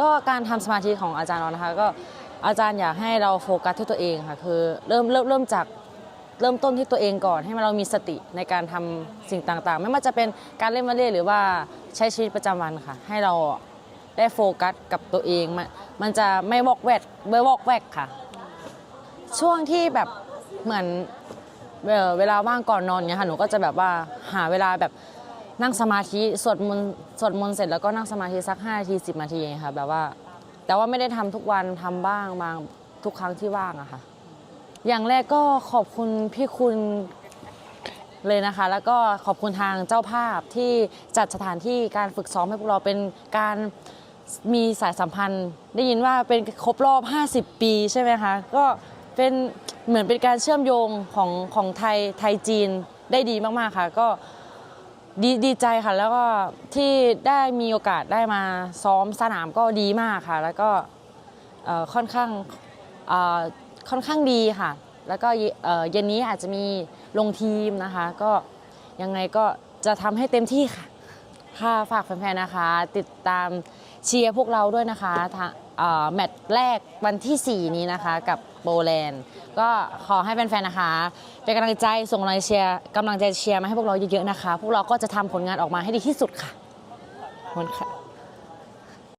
ก็การทำสมาธิของอาจารย์เรานะคะ ก็อาจารย์อยากให้เราโฟกัสที่ตัวเองค่ะคือเริ่มเริ่มเริ่มจากเริ่มต้นที่ตัวเองก่อนให้เรามีสติในการทำสิ่งต่างๆ ไม่ว่าจะเป็นการเล่นวอลเลย์หรือว่าใช้ชีวิตประจำวันค่ะ ให้เราได้โฟกัสกับตัวเอง มันมันจะไม่วอกแวกไม่วอกแวกค่ะ ช่วงที่แบบเหมือนเวลาว่างก่อนนอนเนี่ยค่ะหนูก็จะแบบว่าหาเวลาแบบ นั่งสมาธิสวดมนต์สวดมนต์เสร็จแล้วก็นั่งสมาธิสัก5นาที10นาทีเองค่ะแบบว่า แต่ว่าไม่ได้ทำทุกวันทำบ้างบางทุกครั้งที่ว่างอะค่ะ อย่างแรกก็ขอบคุณพี่คุณเลยนะคะ แล้วก็ขอบคุณทางเจ้าภาพที่จัดสถานที่การฝึกซ้อมให้พวกเราเป็นการมีสายสัมพันธ์ ได้ยินว่าเป็นครบรอบ 50 ปีใช่ไหมคะก็เป็นเหมือนเป็นการเชื่อมโยงของของไทยไทยจีนได้ดีมากๆค่ะ ก็ ดีดีใจค่ะ แล้วก็ที่ได้มีโอกาสได้มาซ้อมสนามก็ดีมากค่ะ แล้วก็ค่อนข้างค่อนข้างดีค่ะ แล้วก็เย็นนี้อาจจะมีลงทีมนะคะ ก็ยังไงก็จะทำให้เต็มที่ค่ะ ค่ะฝากแฟนๆนะคะ ติดตามเชียร์พวกเราด้วยนะคะทางแมตช์แรกวันที่ 4 นี้นะคะกับโปแลนด์ก็ขอให้แฟนๆนะคะ เป็นกำลังใจส่งกำลังเชียร์กำลังใจเชียร์มาให้พวกเราเยอะๆนะคะ พวกเราก็จะทำผลงานออกมาให้ดีที่สุดค่ะขอบคุณค่ะ